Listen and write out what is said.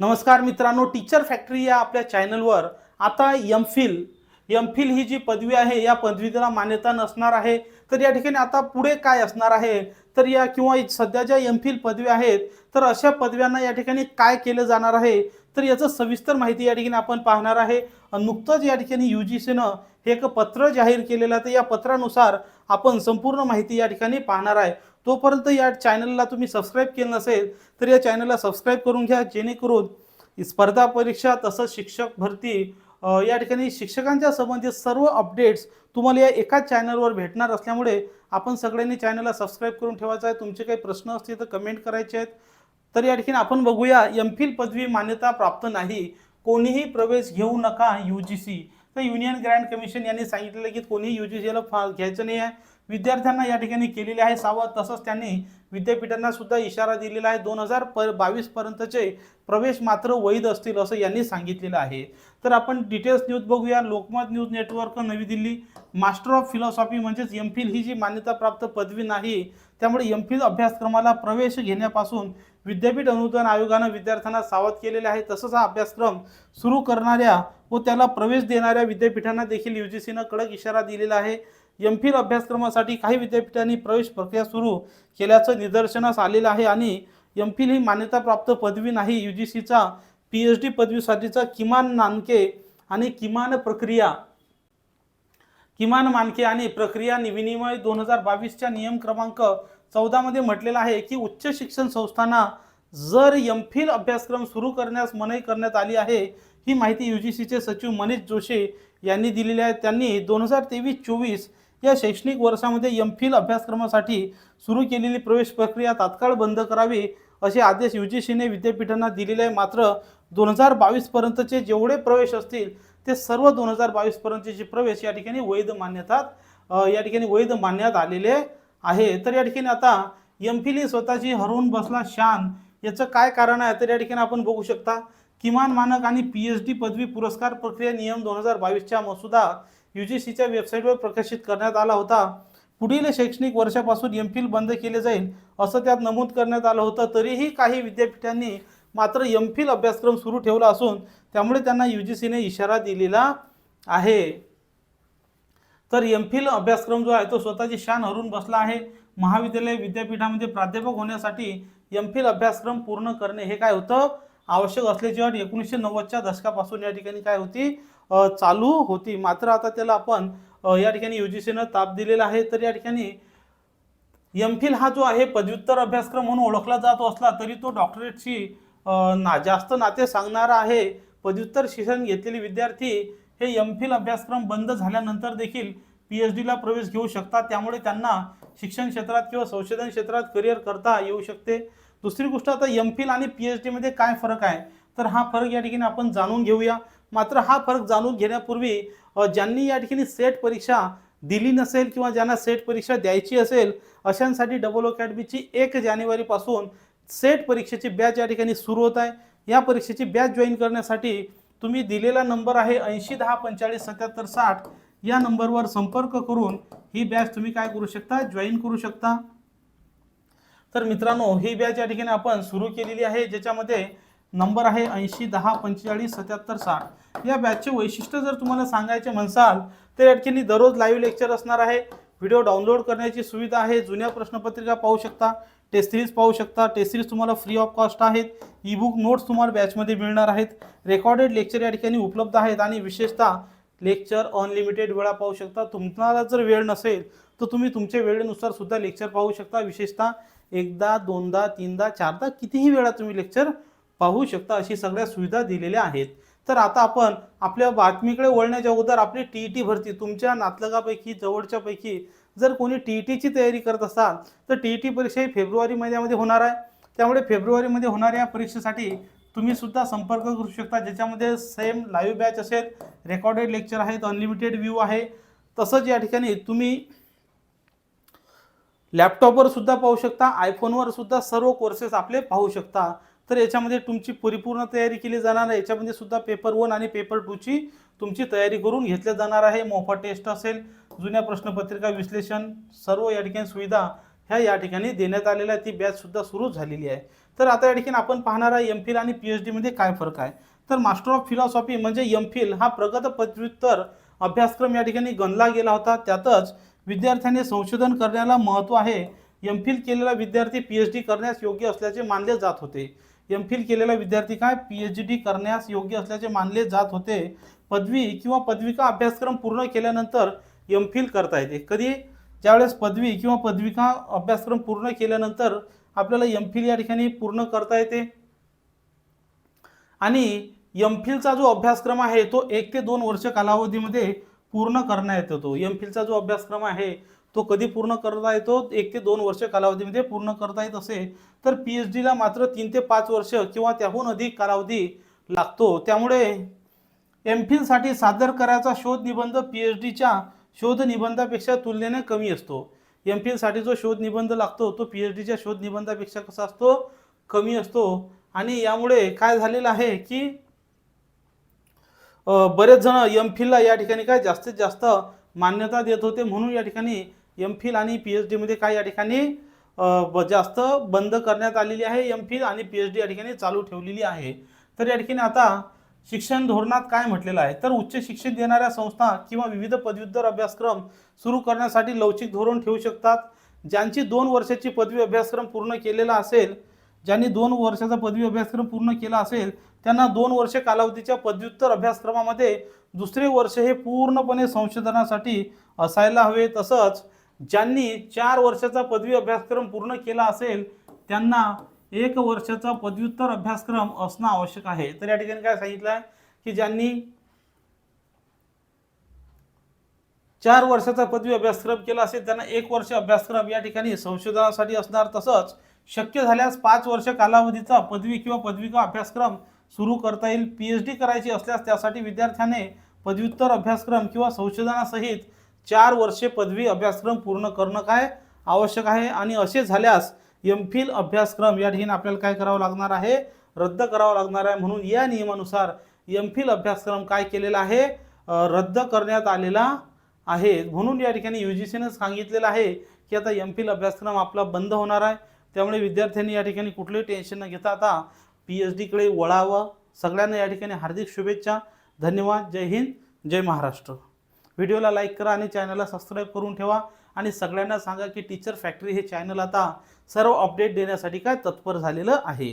नमस्कार मित्रांनो teacher factory या आपल्या चॅनलवर आता एम फिल एम फिल ही जी पदवी आहे या पदवीला मान्यता नसणार आहे. तर या ठिकाणी आता पुढे काय असणार आहे? तर या किंवा सध्या ज्या एम फिल पदव्या आहेत तर अशा पदव्यांना या ठिकाणी काय केलं जाणार आहे? तर याचं सविस्तर माहिती या ठिकाणी आपण पाहणार आहे. नुकतंच या ठिकाणी यू जी सीनं हे एक पत्र जाहीर केलेलं आहे. तर या पत्रानुसार आपण संपूर्ण माहिती या ठिकाणी पाहणार आहे. तोपर्यंत या चॅनलला तुम्ही सबस्क्राईब केलं नसेल तर या चॅनलला सबस्क्राईब करून घ्या. जेणेकरून स्पर्धा परीक्षा तसंच शिक्षक भरती या ठिकाणी शिक्षकांच्या संबंधित सर्व अपडेट्स तुम्हाला या एकाच चॅनलवर भेटणार असल्यामुळे आपण सगळ्यांनी चॅनलला सबस्क्राईब करून ठेवायचं आहे. तुमचे काही प्रश्न असतील तर कमेंट करायचे आहेत. तर या ठिकाणी आपण बघूया एम फिल पदवी मान्यता प्राप्त नाही. कोणीही प्रवेश घेऊ नका यू जी सी तर युनियन ग्रँड कमिशन यांनी सांगितलेलं की कोणीही यू जी सीला फा घ्यायचं नाही आहे. विद्यार्थ्यांना या ठिकाणी केलेले आहे सावध. तसंच त्यांनी विद्यापीठांना सुद्धा इशारा दिलेला आहे. दोन हजार प बावीस पर्यंतचे प्रवेश मात्र वैध असतील असं यांनी सांगितलेलं आहे. तर आपण डिटेल्स न्यूज बघूया. लोकमत न्यूज नेटवर्क नवी दिल्ली. मास्टर ऑफ फिलॉसॉफी म्हणजेच एम फिल ही जी मान्यताप्राप्त पदवी नाही त्यामुळे एम फिल अभ्यासक्रमाला प्रवेश घेण्यापासून विद्यापीठ अनुदान आयोगानं विद्यार्थ्यांना सावध केलेले आहे. तसंच हा अभ्यासक्रम सुरू करणाऱ्या व त्याला प्रवेश देणाऱ्या विद्यापीठांना देखील यू जी सीनं कडक इशारा दिलेला आहे. एम फिल अभ्यासक्रमासाठी काही विद्यापीठांनी प्रवेश प्रक्रिया सुरू केल्याचं निदर्शनास आलेलं आहे आणि एम फिल ही मान्यताप्राप्त पदवी नाही. यू जी सीचा पी एच डी पदवीसाठीचा किमान मानके आणि किमान प्रक्रिया किमान मानके आणि प्रक्रिया विनिमय दोन हजार बावीसच्या नियम क्रमांक चौदामध्ये म्हटलेलं आहे की उच्च शिक्षण संस्थांना जर एम फिल अभ्यासक्रम सुरू करण्यास मनाई करण्यात आली आहे ही माहिती यू जी सीचे सचिव मनीष जोशी यांनी दिलेली आहे. त्यांनी दोन हजार तेवीस चोवीस या शैक्षणिक वर्षामध्ये एम फिल अभ्यासक्रमासाठी सुरू केलेली प्रवेश प्रक्रिया तात्काळ बंद करावी असे आदेश यू जी सीने विद्यापीठांना दिलेले आहे. मात्र दोन हजार बावीसपर्यंतचे जेवढे प्रवेश असतील ते सर्व दोन हजार बावीसपर्यंतचे प्रवेश या ठिकाणी वैध मान्यतात या ठिकाणी वैध मानण्यात आलेले आहे. तर या ठिकाणी आता एम फिल स्वतःची हरवून बसला शान याचं काय कारण आहे? तर या ठिकाणी आपण बघू शकता किमान मानक आणि पी एच डी पदवी पुरस्कार प्रक्रिया नियम दोन हजार बावीसच्या मसुदा यू जी सीच्या वेबसाईटवर प्रकाशित करण्यात आला होता. पुढील शैक्षणिक वर्षापासून एम फिल बंद केले जाईल असं त्यात नमूद करण्यात आलं होतं. तरीही काही विद्यापीठांनी मात्र एम फिल अभ्यासक्रम सुरू ठेवला असून त्यामुळे त्यांना यू जी सीने इशारा दिलेला आहे. तर एम फिल अभ्यासक्रम जो आहे तो स्वतःची शान हरून बसला आहे. महाविद्यालय विद्यापीठामध्ये प्राध्यापक होण्यासाठी एम फिल अभ्यासक्रम पूर्ण करणे हे काय होतं? आवश्यक असल्याची अट एकोणीसशे नव्वदच्या दशकापासून या ठिकाणी काय होती? चालू होती. मात्र आता त्याला आपण या ठिकाणी यू जी सीनं ताप दिलेला आहे. तर या ठिकाणी एम फिल हा जो आहे पदव्युत्तर अभ्यासक्रम म्हणून ओळखला जात असला तरी तो डॉक्टरेटशी ना जास्त नाते सांगणारा आहे. पदव्युत्तर शिक्षण घेतलेले विद्यार्थी हे एम फिल अभ्यासक्रम बंद झाल्यानंतर देखील पी एच डीला प्रवेश घेऊ शकतात. त्यामुळे त्यांना शिक्षण क्षेत्रात किंवा संशोधन क्षेत्रात करिअर करता येऊ शकते. दुसरी गोष्ट आता एम फिल आणि पी एच डीमध्ये काय फरक आहे? तर हा फरक या ठिकाणी आपण जाणून घेऊया. मात्र हा फरक जाणून घेण्यापूर्वी ज्यांनी या ठिकाणी सेट परीक्षा दिली नसेल किंवा ज्यांना सेट परीक्षा द्यायची असेल अशांसाठी डबल अकॅडमीची एक जानेवारीपासून सेट परीक्षेची बॅच या ठिकाणी सुरू होत आहे. या परीक्षेची बॅच जॉईन करण्यासाठी तुम्ही दिलेला नंबर आहे ऐंशी दहा पंचेचाळीस सत्याहत्तर साठ. या नंबरवर संपर्क करून ही बॅच तुम्ही काय करू शकता? जॉईन करू शकता. तर मित्रांनो ही बॅच या ठिकाणी आपण सुरू केलेली आहे ज्याच्यामध्ये नंबर आहे ऐंशी दहा पंचेचाळीस सत्याहत्तर साठ. या बॅचचे वैशिष्ट्य जर तुम्हाला सांगायचे म्हणसाल तर या ठिकाणी दररोज लाईव्ह लेक्चर असणार आहे. व्हिडिओ डाउनलोड करण्याची सुविधा आहे. जुन्या प्रश्नपत्रिका पाहू शकता टेस्ट सिरीज पाहू शकता. टेस्ट सिरीज तुम्हाला फ्री ऑफ कॉस्ट आहेत. ई बुक नोट्स तुम्हाला बॅचमध्ये मिळणार आहेत. रेकॉर्डेड लेक्चर या ठिकाणी उपलब्ध आहेत आणि विशेषतः लेक्चर अनलिमिटेड वेळा पाहू शकता. तुम्हाला जर वेळ नसेल तर तुम्ही तुमच्या वेळेनुसार सुद्धा लेक्चर पाहू शकता. विशेषतः एकदा दोनदा तीनदा चारदा कितीही वेळा तुम्ही लेक्चर पाहू शकता अशी सगळ्या सुविधा दिलेल्या आहेत. तर आता आपण आपल्या बातमीकडे वळण्याच्या अगोदर आपली टी ई टी भरती तुमच्या नातलगापैकी जवळच्यापैकी जर कोणी टी ई टीची तयारी करत असाल तर टी ई टी परीक्षा ही फेब्रुवारी महिन्यामध्ये होणार आहे. त्यामुळे फेब्रुवारीमध्ये होणाऱ्या या परीक्षेसाठी तुम्ही सुद्धा संपर्क करू शकता ज्याच्यामध्ये सेम लाईव्ह बॅच असेल रेकॉर्डेड लेक्चर आहेत अनलिमिटेड व्ह्यू आहे. तसंच या ठिकाणी तुम्ही लॅपटॉपवर सुद्धा पाहू शकता आयफोनवर सुद्धा सर्व कोर्सेस आपले पाहू शकता. तर याच्यामध्ये तुमची परिपूर्ण तयारी केली जाणार आहे. याच्यामध्ये सुद्धा पेपर वन आणि पेपर टूची तुमची तयारी करून घेतल्या जाणार आहे. मोफत टेस्ट असेल जुन्या प्रश्नपत्रिका विश्लेषण सर्व या ठिकाणी सुविधा ह्या या ठिकाणी देण्यात आलेल्या आहे ती बॅचसुद्धा सुरू झालेली आहे. तर आता या ठिकाणी आपण पाहणार आहे एम फिल आणि पी एच डीमध्ये काय फरक आहे. तर मास्टर ऑफ फिलॉसॉफी म्हणजे एम फिल हा प्रगत पदव्युत्तर अभ्यासक्रम या ठिकाणी गणला गेला होता. त्यातच विद्यार्थ्यांनी संशोधन करण्याला महत्त्व आहे. एम फिल केलेला विद्यार्थी पी एच डी करण्यास योग्य असल्याचे मानले जात होते. एम फिल केलेला विद्यार्थी काय? पी एच डी करण्यास योग्य असल्याचे मानले जात होते. पदवी किंवा पदविका अभ्यासक्रम पूर्ण केल्यानंतर एम फिल करता येते. कधी? ज्यावेळेस पदवी किंवा पदविका अभ्यासक्रम पूर्ण केल्यानंतर आपल्याला एम फिल या ठिकाणी पूर्ण करता येते. आणि एम फिलचा जो अभ्यासक्रम आहे तो एक ते दोन वर्ष कालावधीमध्ये पूर्ण करण्यात येतो. एम फिलचा जो अभ्यासक्रम आहे तो कधी पूर्ण करता येतो? एक ते दोन वर्ष कालावधीमध्ये पूर्ण करता येत असे. तर पी एच डीला मात्र तीन ते पाच वर्ष किंवा त्याहून अधिक कालावधी लागतो. त्यामुळे एम फिलसाठी सादर करायचा शोध निबंध पी एच डीच्या शोध निबंधापेक्षा तुलनेने कमी असतो. एम फिलसाठी जो शोध निबंध लागतो तो पी एच डीच्या शोध निबंधापेक्षा कसा असतो? कमी असतो. आणि यामुळे काय झालेलं आहे की बरेच जण एम फिलला या ठिकाणी काय जास्तीत जास्त मान्यता देत होते म्हणून या ठिकाणी एम फिल आणि पी एच डीमध्ये काय या ठिकाणी जास्त बंद करण्यात आलेली आहे. एम फिल आणि पी एच डी या ठिकाणी चालू ठेवलेली आहे. तर या ठिकाणी आता शिक्षण धोरणात काय म्हटलेलं आहे? तर उच्च शिक्षण देणाऱ्या संस्था किंवा विविध पदव्युत्तर अभ्यासक्रम सुरू करण्यासाठी लवचिक धोरण ठेवू शकतात. ज्यांची दोन वर्षाची पदवी अभ्यासक्रम पूर्ण केलेला असेल ज्यांनी दोन वर्षाचा पदवी अभ्यासक्रम पूर्ण केला असेल त्यांना दोन वर्ष कालावधीच्या पदव्युत्तर अभ्यासक्रमामध्ये दुसरे वर्ष हे पूर्णपणे संशोधनासाठी असायला हवे. तसंच ज्यांनी चार वर्षाचा पदवी अभ्यासक्रम पूर्ण केला असेल त्यांना एक वर्षाचा पदव्युत्तर अभ्यासक्रम असणं आवश्यक आहे. तर या ठिकाणी काय सांगितलं आहे की ज्यांनी चार वर्षाचा पदवी अभ्यासक्रम केला असेल त्यांना एक वर्ष अभ्यासक्रम या ठिकाणी संशोधनासाठी असणार. तसंच शक्य झाल्यास पाच वर्ष कालावधीचा पदवी किंवा पदविका अभ्यासक्रम सुरू करता येईल. पी एच डी करायची असल्यास त्यासाठी विद्यार्थ्याने पदव्युत्तर अभ्यासक्रम किंवा संशोधनासहित चार वर्षे पदवी अभ्यासक्रम पूर्ण करणं काय आवश्यक आहे? आणि असे झाल्यास एम फिल अभ्यासक्रम या ठिकाणी आपल्याला काय करावं लागणार आहे? रद्द करावं लागणार आहे. म्हणून या नियमानुसार एम फिल अभ्यासक्रम काय केलेला आहे? रद्द करण्यात आलेला आहे. म्हणून या ठिकाणी यू जी सीनं सांगितलेलं आहे की आता एम फिल अभ्यासक्रम आपला बंद होणार आहे. त्यामुळे विद्यार्थ्यांनी या ठिकाणी कुठलंही टेन्शन न घेता आता पी एच डीकडे वळावं. सगळ्यांना या ठिकाणी हार्दिक शुभेच्छा. धन्यवाद. जय हिंद. जय महाराष्ट्र. व्हिडिओला लाईक करा आणि चॅनलला सबस्क्राईब करून ठेवा. आणि सगळ्यांना सांगा की टीचर फॅक्टरी हे चॅनल आता सर्व अपडेट देण्यासाठी काय तत्पर झालेलं आहे.